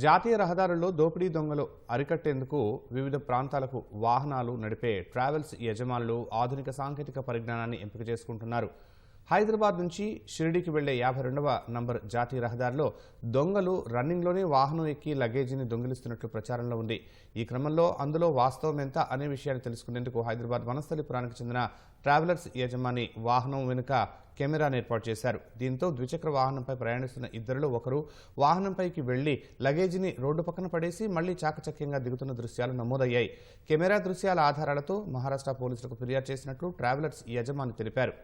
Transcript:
జాతీయ రహదారుల్లో దోపిడీ దొంగలు అరికట్టేందుకు వివిధ ప్రాంతాలకు వాహనాలు నడిపే ట్రావెల్స్ యజమానులు ఆధునిక సాంకేతిక పరిజ్ఞానాన్ని ఎంపిక చేసుకుంటున్నారు. హైదరాబాద్ నుంచి షిరిడీకి వెళ్ళే యాభై రెండవ నంబర్ జాతీయ రహదారిలో దొంగలు రన్నింగ్లోనే వాహనం ఎక్కి లగేజీని దొంగిలిస్తున్నట్లు ప్రచారంలో ఉంది. ఈ క్రమంలో అందులో వాస్తవం ఎంత అనే విషయాన్ని తెలుసుకునేందుకు హైదరాబాద్ వనస్థలిపురానికి చెందిన ట్రావెలర్స్ యజమాని వాహనం వెనుక కెమెరాను ఏర్పాటు చేశారు. దీంతో ద్విచక్ర వాహనంపై ప్రయాణిస్తున్న ఇద్దరిలో ఒకరు వాహనంపైకి వెళ్ళి లగేజీని రోడ్డు పక్కన పడేసి మళ్ళీ చాకచక్యంగా దిగుతున్న దృశ్యాలు నమోదయ్యాయి. కెమెరా దృశ్యాల ఆధారాలతో మహారాష్ట్ర పోలీసులకు ఫిర్యాదు చేసినట్లు ట్రావెలర్స్ యజమాని తెలిపారు.